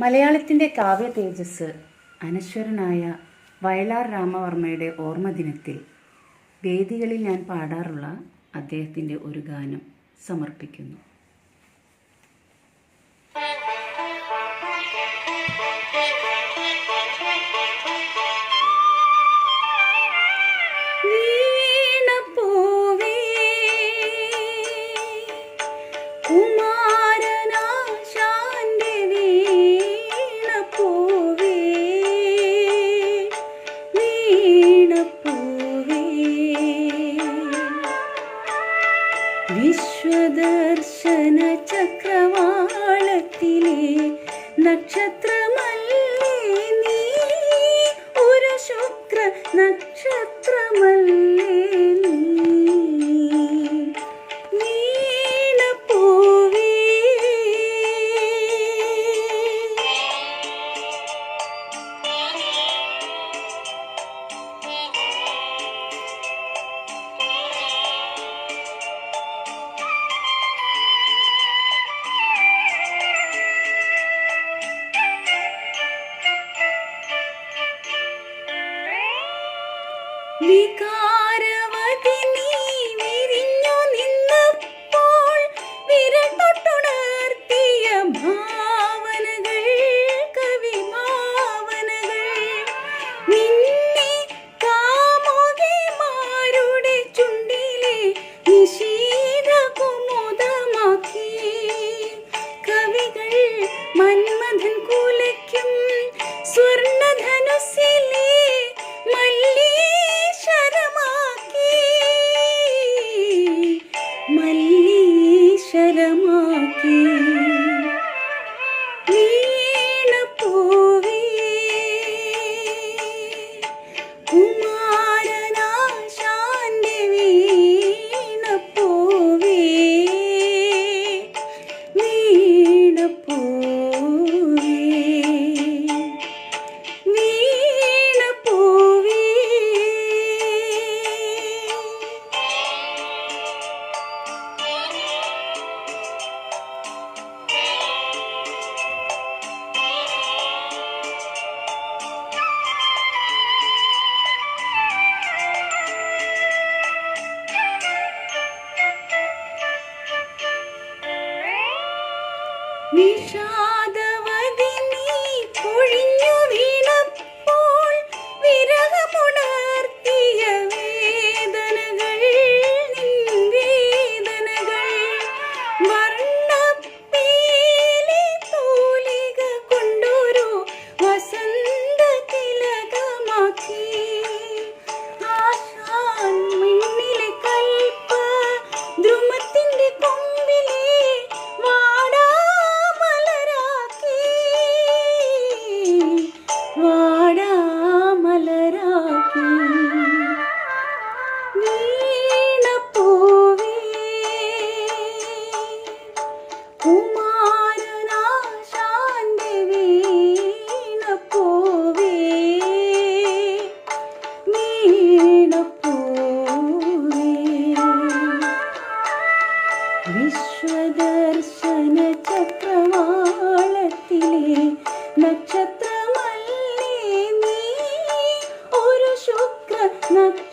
മലയാളത്തിന്റെ കാവ്യ തേജസ് അനശ്വരനായ വയലാർ രാമവർമ്മയുടെ ഓർമ്മദിനത്തിൽ വേദികളിൽ ഞാൻ പാടാറുള്ള അദ്ദേഹത്തിന്റെ ഒരു ഗാനം സമർപ്പിക്കുന്നു. വിശ്വദർശന ചക്രവാളത്തിലെ നക്ഷത്രമല്ലേ വികാരവതി വിഷാദവതി നീ പൊഴിഞ്ഞു വീണപ്പോൾ വിരഹമുണർത്തിയ വേദനകൾ വേദനകൾ വർണ്ണപ്പേലെ തോലിക കൊണ്ടൊരു വസന്ത തിലകമാക്കി വിശ്വദർശന ചക്രവാളത്തിലെ നക്ഷത്രമല്ലേ നീ? ഒരു ശുക്ര നക്ഷ